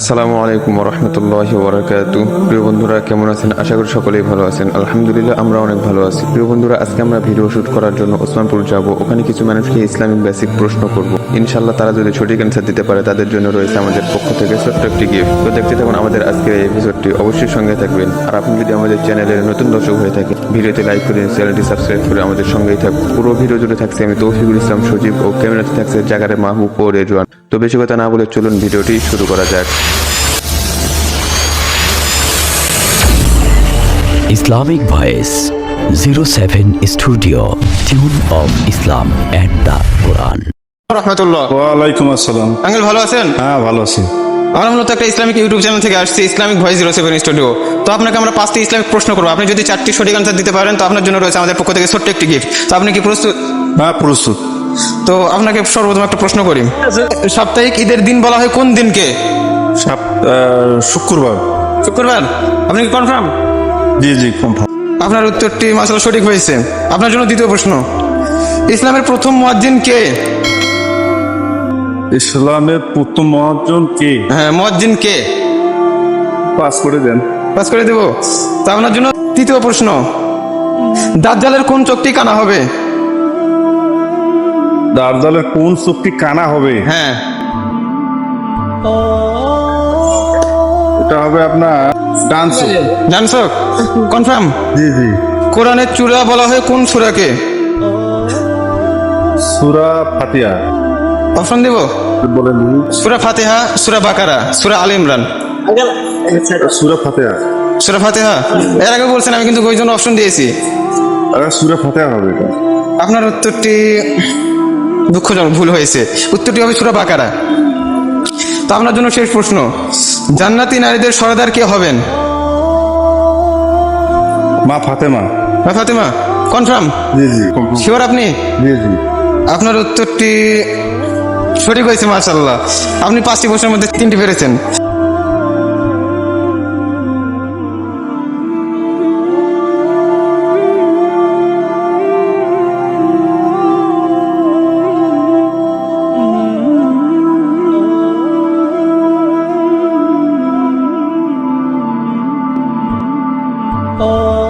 আসসালামু আলাইকুম রহমতুল্লাহ বরাকাতু প্রিয় বন্ধুরা, কেমন আছেন? আশা করি সকলেই ভালো আছেন। আলহামদুলিল্লাহ, আমরা অনেক ভালো আছি। প্রিয় বন্ধুরা, আজকে আমরা ভিডিও শুট করার জন্য ওসমানপুর যাব। ওখানে কিছু মানুষকে ইসলামিক বেসিক প্রশ্ন করব। ইনশাল্লাহ তারা যদি সঠিক অ্যান্সার দিতে পারে, তাদের জন্য রয়েছে আমাদের পক্ষ থেকে ছোট্ট একটি গিফট তো দেখতে থাকুন, আমাদের আজকের এই এপিসোডটি অবশ্যই সঙ্গে থাকবেন। আর আপনি যদি আমাদের চ্যানেলের নতুন দর্শক হয়ে থাকে ভিডিওতে লাইক করে চ্যানেলটি সাবস্ক্রাইব করে আমাদের সঙ্গেই থাকুন। পুরো ভিডিও জুড়ে থাকছে আমি তৌফিকুল ইসলাম সজীব ও ক্যামেরাতে থাকছে জাগারে মাহবুব ও রেজওয়ান। তো বেশি কথা না বলে চলুন ভিডিওটি শুরু করা যাক। Islamic Voice 07 Studio Tune of Islam and the Quran. রহমতুল্লাহ। ওয়ালাইকুম আসসালাম। আঙ্কেল ভালো আছেন? হ্যাঁ ভালো আছি। আমরা মূলত একটা ইসলামিক ইউটিউব চ্যানেল থেকে আসছি Islamic voice zero seven studio তো আপনাকে আমরা পাঁচটি ইসলামিক প্রশ্ন করব। আপনি যদি চারটি সঠিক আনসার দিতে পারেন তো আপনার জন্য রয়েছে আমাদের পক্ষ থেকে ছোট্ট একটি গিফট তো আপনি কি প্রস্তুত? হ্যাঁ প্রস্তুত। তো আপনাকে সর্বপ্রথম একটা প্রশ্ন করি। সাপ্তাহিক ঈদের দিন বলা হয় কোন দিনকে? শুক্রবার। শুক্রবার। আপনি কি কনফার্ম জি জি কনফার্ম আপনার উত্তরটি মাসাল সঠিক হয়েছে। আপনার জন্য দ্বিতীয় প্রশ্ন ইসলামের প্রথম মুয়াজ্জিন কে? ইসলামের প্রথম মহাজন কে? হ্যাঁ মুয়াজ্জিন কে? পাস করে দেন। পাস করে দেব। তো আপনার জন্য তৃতীয় প্রশ্ন দাজ্জালের কোন চোখটি কানা হবে? দার্জালের কোন চুক্তি কানা হবে? হ্যাঁ। এটা হবে আপনার ডান্স। জানছো কনফার্ম? জি জি। কোরআনের চূড়া বলা হয় কোন সূরাকে সুরা ফাতিয়া অপশন দেব? বলেন সূরা ফাতিহা সূরা বাকারা সূরা আল ইমরান। সুরা ফাতিয়া সূরা ফাতিহা? এর আগে বলছেন আমি কিন্তু ওই জন্য অপশন দিয়েছি। আরে সুরা ফাতিয়া হবে এটা। আপনার উত্তরটি দুঃখজনক ভুল হয়েছে। উত্তরটি হবে সুরা বাকারা। তো আপনার জন্য শেষ প্রশ্ন। জান্নাতি নারীদের সরদার কে হবেন? মা ফাতেমা। মা ফাতেমা কনফার্ম জি জি শিওর আপনি? জি জি। আপনার উত্তরটি সঠিক হয়েছে মাশাল্লাহ আপনি পাঁচটি বছরের মধ্যে তিনটি পেরেছেন। Oh.